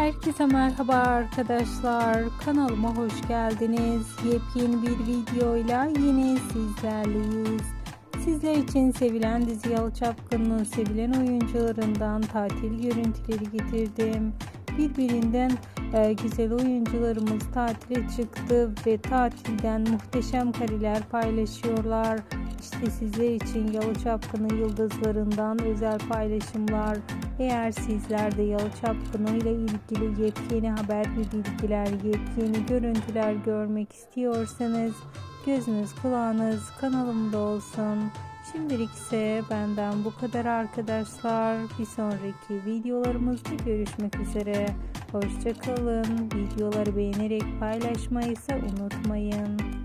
Herkese merhaba arkadaşlar. Kanalıma hoş geldiniz. Yepyeni bir videoyla yine sizlerleyiz. Sizler için sevilen dizi Yalı sevilen oyuncularından tatil görüntüleri getirdim. Birbirinden e, güzel oyuncularımız tatile çıktı ve tatilden muhteşem kareler paylaşıyorlar. İşte sizler için Yalı yıldızlarından özel paylaşımlar. Eğer sizler de Yalı Çapkını ile ilgili yepyeni haber ve bilgiler, yepyeni görüntüler görmek istiyorsanız gözünüz kulağınız kanalımda olsun. Şimdilik ise benden bu kadar arkadaşlar. Bir sonraki videolarımızda görüşmek üzere. Hoşçakalın. Videoları beğenerek paylaşmayı ise unutmayın.